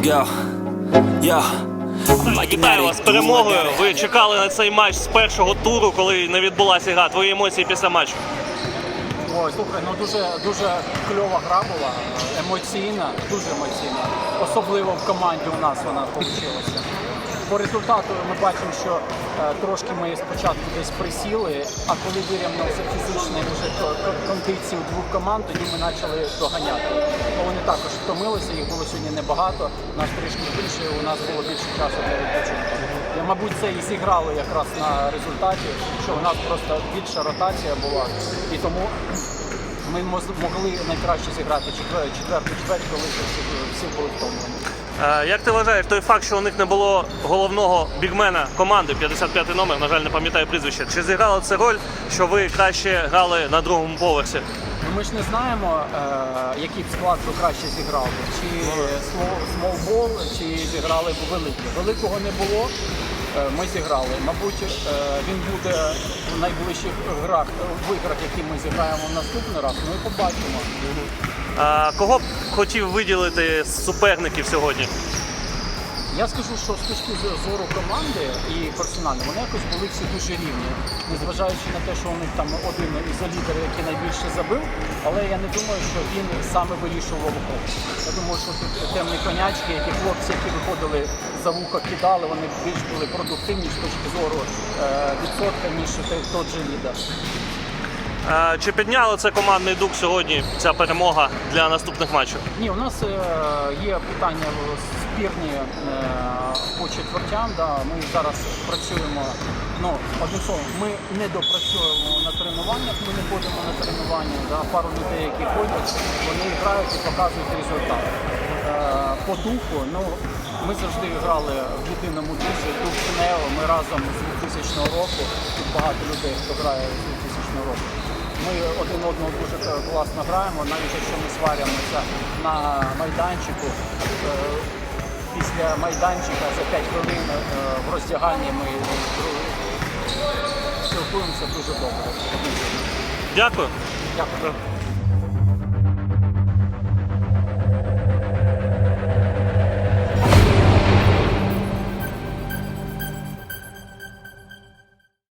Let's go. Yo. Вітаю вас з перемогою. Ви чекали на цей матч з першого туру, коли не відбулася гра. Твої емоції після матчу. Ой, слухай, ну дуже дуже кльова гра була, емоційна, дуже емоційна. Особливо в команді у нас вона вийшла. По результату ми бачимо, що е, трошки ми спочатку десь присіли, а коли вирівнявся фізичний вже у двох команд, тоді ми почали доганяти. Бо вони також втомилися, їх було сьогодні небагато, нас трішки більше, у нас було більше часу для відпочинку. Мабуть, це і зіграло якраз на результаті, що у нас просто більша ротація була. І тому ми могли найкраще зіграти четвер- четверту чверть, коли всі були втомлені. Е, Як ти вважаєш, той факт, що у них не було головного бігмена команди, 55 номер, на жаль, не пам'ятаю прізвище. Чи зіграло це роль, що ви краще грали на другому поверсі? Ну, Ми ж не знаємо, е, який склад би краще зіграв би. Чи смолбол, чи зіграли б великий. Великого не було. Е, Ми зіграли. Мабуть, е, він буде в найближчих грах, в іграх, які ми зіграємо в наступний раз. Ми побачимо. А кого б хотів виділити з суперників сьогодні? Я скажу, що з точки зору команди і персонально вони якось були всі дуже рівні, незважаючи на те, що них там один із лідерів, який найбільше забив, але я не думаю, що він саме вирішував гру. Я думаю, що тут темні конячки, які хлопці, які виходили за вуха, кидали, вони більш були продуктивні з точки зору е, відсотка, ніж той- же лідер. А, Чи підняло це командний дух сьогодні, ця перемога для наступних матчів? Ні, у нас е, є питання спірні е, по четвертям. Да. Ми зараз працюємо. Ну, одним словом, ми не допрацюємо на тренуваннях, ми не ходимо на тренування. Да. Пару людей, які ходять, вони грають і показують результат. Е, по духу, ну, ми завжди грали в єдиному дусі, дух Кнео, ми разом з 2000 року. Тут багато людей, хто грає з 2000 року. Ми один одного дуже класно граємо, навіть якщо ми сваримося на майданчику. е, Після майданчика за 5 хвилин е, в роздяганні ми е, спілкуємося дуже добре. Дякую. Дякую.